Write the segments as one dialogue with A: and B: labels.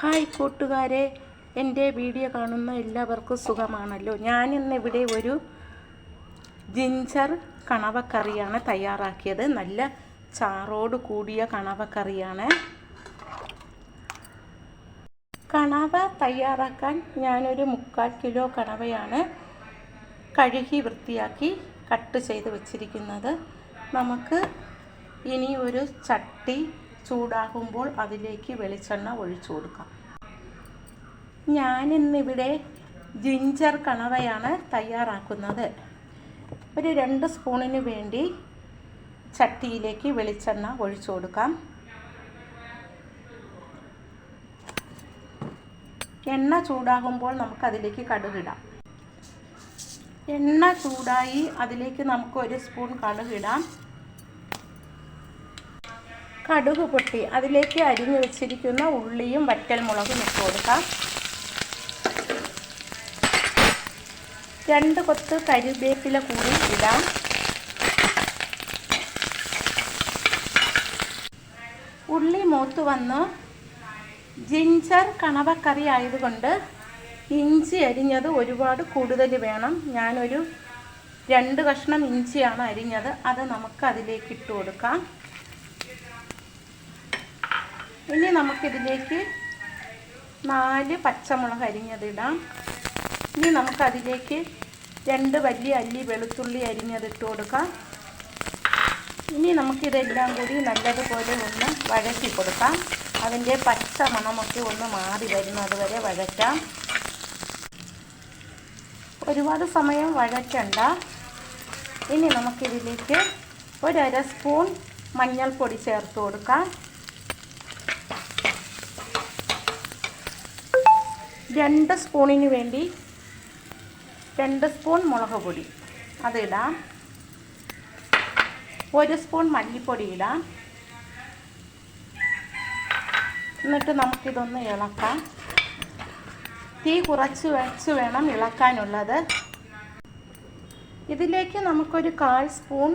A: Hi കൂട്ടുകാരെ. എന്റെ video കാണുന്ന എല്ലാവർക്കും സുഖമാണല്ലോ. ഞാനിന്നിവിടെ ഒരു ജിഞ്ചർ കണവക്കറിയാണ് തയ്യാറാക്കിയത്. നല്ല ചാറോട് കൂടിയ കണവക്കറിയാണ്. കണവ തയ്യാറാക്കാൻ ഞാനൊരു മുക്കാൽ കിലോ കണവയാണ് കഴുകി വൃത്തിയാക്കി കട്ട് ചെയ്ത് വെച്ചിരിക്കുന്നത്. നമുക്ക് ഇനി ഒരു ചട്ടി ചൂടാകുമ്പോൾ അതിലേക്ക് വെളിച്ചെണ്ണ ഒഴിച്ചു കൊടുക്കാം. ഞാനിന്നിവിടെ ജിഞ്ചർ കണവയാണ് തയ്യാറാക്കുന്നത്. ഒരു രണ്ട് സ്പൂണിന് വേണ്ടി ചട്ടിയിലേക്ക് വെളിച്ചെണ്ണ ഒഴിച്ചു കൊടുക്കാം. എണ്ണ ചൂടാകുമ്പോൾ നമുക്ക് നമുക്കതിലേക്ക് കടുകിടാം. എണ്ണ ചൂടായി അതിലേക്ക് നമുക്ക് ഒരു സ്പൂൺ കടുകിടാം. കടുക് പൊട്ടി. അതിലേക്ക് അരിഞ്ഞു വെച്ചിരിക്കുന്ന ഉള്ളിയും വറ്റൽമുളകും ഇട്ട് കൊടുക്കാം. രണ്ട് കൊത്ത് കരിവേപ്പില കൂടി ഇടാം. ഉള്ളി മൂത്ത് വന്ന് ജിഞ്ചർ കണവക്കറി ആയതുകൊണ്ട് ഇഞ്ചി അരിഞ്ഞത് ഒരുപാട് കൂടുതൽ വേണം. ഞാനൊരു രണ്ട് കഷ്ണം ഇഞ്ചിയാണ് അരിഞ്ഞത്. അത് നമുക്ക് അതിലേക്ക് ഇട്ട് കൊടുക്കാം. ഇനി നമുക്കിതിലേക്ക് നാല് പച്ചമുളക് അരിഞ്ഞതിടാം. ഇനി നമുക്കതിലേക്ക് രണ്ട് വലിയ അല്ലി വെളുത്തുള്ളി അരിഞ്ഞതിട്ട് കൊടുക്കാം. ഇനി നമുക്കിതെല്ലാം കൂടി നല്ലതുപോലെ ഒന്ന് വഴറ്റി കൊടുക്കാം. അതിന്റെ പച്ച മണമൊക്കെ ഒന്ന് മാറി വരുന്നത് വരെ വഴറ്റാം. ഒരുപാട് സമയം വഴറ്റണ്ട. ഇനി നമുക്കിതിലേക്ക് ഒരര സ്പൂൺ മഞ്ഞൾപ്പൊടി ചേർത്ത് കൊടുക്കാം. രണ്ട് സ്പൂണിന് വേണ്ടി രണ്ട് സ്പൂൺ മുളക് പൊടി. അതിടാം ഒരു സ്പൂൺ മല്ലിപ്പൊടി ഇടാം. എന്നിട്ട് നമുക്കിതൊന്ന് ഇളക്കാം. തീ കുറച്ച് വെച്ച് വേണം ഇളക്കാനുള്ളത്. ഇതിലേക്ക് നമുക്കൊരു കാൽ സ്പൂൺ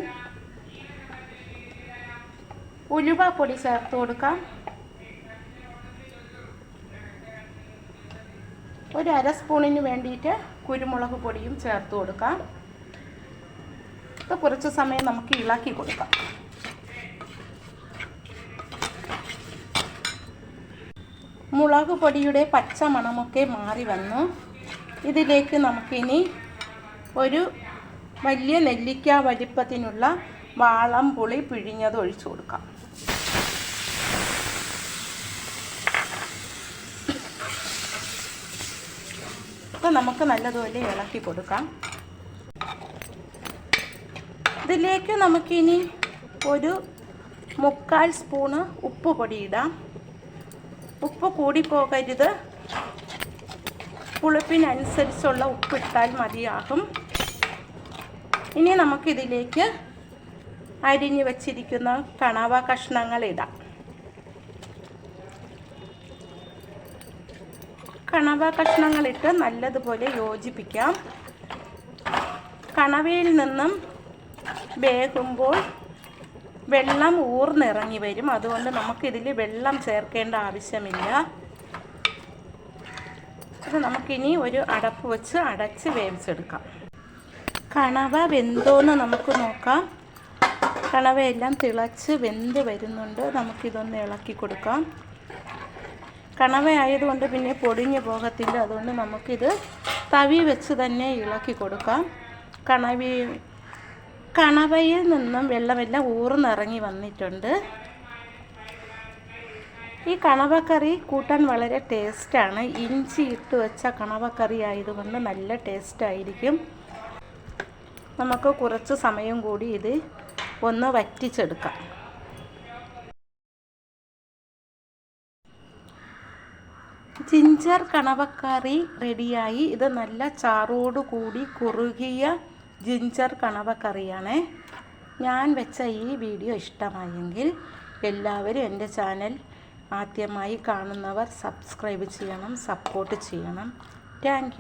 A: ഉലുവ പൊടി ചേർത്ത് കൊടുക്കാം. ഒരു അര സ്പൂണിന് വേണ്ടിയിട്ട് കുരുമുളക് പൊടിയും ചേർത്ത് കൊടുക്കാം. ഇത് കുറച്ച് സമയം നമുക്ക് ഇളക്കി കൊടുക്കാം. മുളക് പൊടിയുടെ പച്ച മണമൊക്കെ മാറി വന്നു. ഇതിലേക്ക് നമുക്കിനി ഒരു വലിയ നെല്ലിക്ക വലിപ്പത്തിനുള്ള വാളം പുളി പിഴിഞ്ഞത് ഒഴിച്ചു കൊടുക്കാം. അപ്പോൾ നമുക്ക് നല്ലതുപോലെ ഇളക്കി കൊടുക്കാം. ഇതിലേക്ക് നമുക്കിനി ഒരു മുക്കാൽ സ്പൂണ് ഉപ്പ് പൊടിയിടാം. ഉപ്പ് കൂടിപ്പോകരുത്. പുളിപ്പിനനുസരിച്ചുള്ള ഉപ്പിട്ടാൽ മതിയാകും. ഇനി നമുക്കിതിലേക്ക് അരിഞ്ഞു വച്ചിരിക്കുന്ന കണവ കഷ്ണങ്ങൾ ഇടാം. കണവ കഷ്ണങ്ങളിട്ട് നല്ലതുപോലെ യോജിപ്പിക്കാം. കണവയിൽ നിന്നും വേകുമ്പോൾ വെള്ളം ഊർന്നിറങ്ങി വരും. അതുകൊണ്ട് നമുക്കിതിൽ വെള്ളം ചേർക്കേണ്ട ആവശ്യമില്ല. അത് നമുക്കിനി ഒരു അടപ്പ് വെച്ച് അടച്ച് വേവിച്ചെടുക്കാം. കണവ വെന്തോന്ന് നമുക്ക് നോക്കാം. കണവയെല്ലാം തിളച്ച് വെന്ത് വരുന്നുണ്ട്. നമുക്കിതൊന്ന് ഇളക്കി കൊടുക്കാം. കണവ ആയതുകൊണ്ട് പിന്നെ പൊടിഞ്ഞു പോകത്തില്ല. അതുകൊണ്ട് നമുക്കിത് തവി വെച്ച് തന്നെ ഇളക്കി കൊടുക്കാം. കണവി കണവയിൽ നിന്നും വെള്ളമെല്ലാം ഊർന്നിറങ്ങി വന്നിട്ടുണ്ട്. ഈ കണവക്കറി കൂട്ടാൻ വളരെ ടേസ്റ്റാണ്. ഇഞ്ചി ഇട്ട് വെച്ച കണവക്കറി ആയതുകൊണ്ട് നല്ല ടേസ്റ്റായിരിക്കും. നമുക്ക് കുറച്ച് സമയം കൂടി ഇത് ഒന്ന് വറ്റിച്ചെടുക്കാം. ജിഞ്ചർ കണവക്കറി റെഡിയായി. ഇത് നല്ല ചാറോട് കൂടി കുറുകിയ ജിഞ്ചർ കണവക്കറിയാണ്. ഞാൻ വെച്ച ഈ വീഡിയോ ഇഷ്ടമായെങ്കിൽ എല്ലാവരും എന്റെ ചാനൽ ആദ്യമായി കാണുന്നവർ സബ്സ്ക്രൈബ് ചെയ്യണം സപ്പോർട്ട് ചെയ്യണം. താങ്ക്